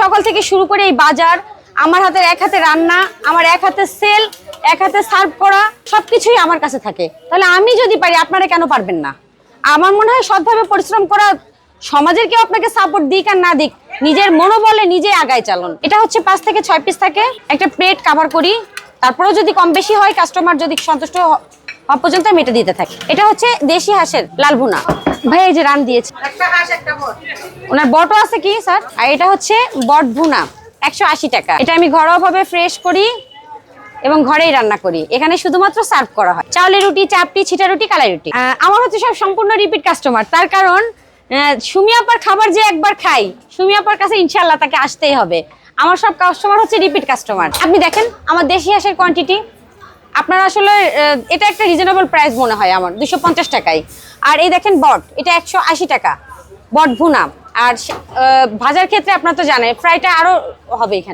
সকাল থেকে শুরু করে এই বাজার, আমার হাতের এক হাতে রান্না, আমার এক হাতে সেল এক হাতে সার্ভ করা, সবকিছুই আমার কাছে থাকে। তাহলে আমি যদি পারি, আপনারা কেন পারবেন না? আমার মনে হয় সৎভাবে পরিশ্রম করা, সমাজের কেউ আপনাকে সাপোর্ট দিক আর না দিক, নিজের মনোবলে নিজে আগায় চালন। এটা হচ্ছে পাঁচ থেকে ছয় পিস থাকে। একটা প্লেট কাভার করি, তারপরেও যদি কম বেশি হয় কাস্টমার যদি সন্তুষ্ট হওয়া পর্যন্ত আমি এটা দিতে থাকি। এটা হচ্ছে দেশি হাঁসের লাল ভুনা। ভাই এই যে রান দিয়েছে। ওনার বটও আছে কি স্যার? আর এটা হচ্ছে বট ভুনা একশো আশি টাকা। এটা আমি ঘরোয়াভাবে ফ্রেশ করি এবং ঘরেই রান্না করি। এখানে শুধুমাত্র সার্ভ করা হয়। চাউলের রুটি চাপটি ছিটা রুটি কালাই রুটি। আমার হচ্ছে সব সম্পূর্ণ রিপিট কাস্টমার তার কারণ আহ, সুমি আপার খাবার যে একবার খাই সুমি আপার কাছে ইনশাল্লাহ তাকে আসতেই হবে। আমার সব কাস্টমার হচ্ছে রিপিট কাস্টমার আপনি দেখেন আমার দেশি হাঁসের কোয়ান্টিটি আপনার আসলে এটা একটা রিজনেবল প্রাইস মনে হয় আমার, দুশো পঞ্চাশ টাকায়। আর এই দেখেন বট, এটা একশো আশি টাকা। বট ভুনা। আর ভাজার ক্ষেত্রে আপনার তো জানেন ফ্রাইটা আরও হবে এখানে।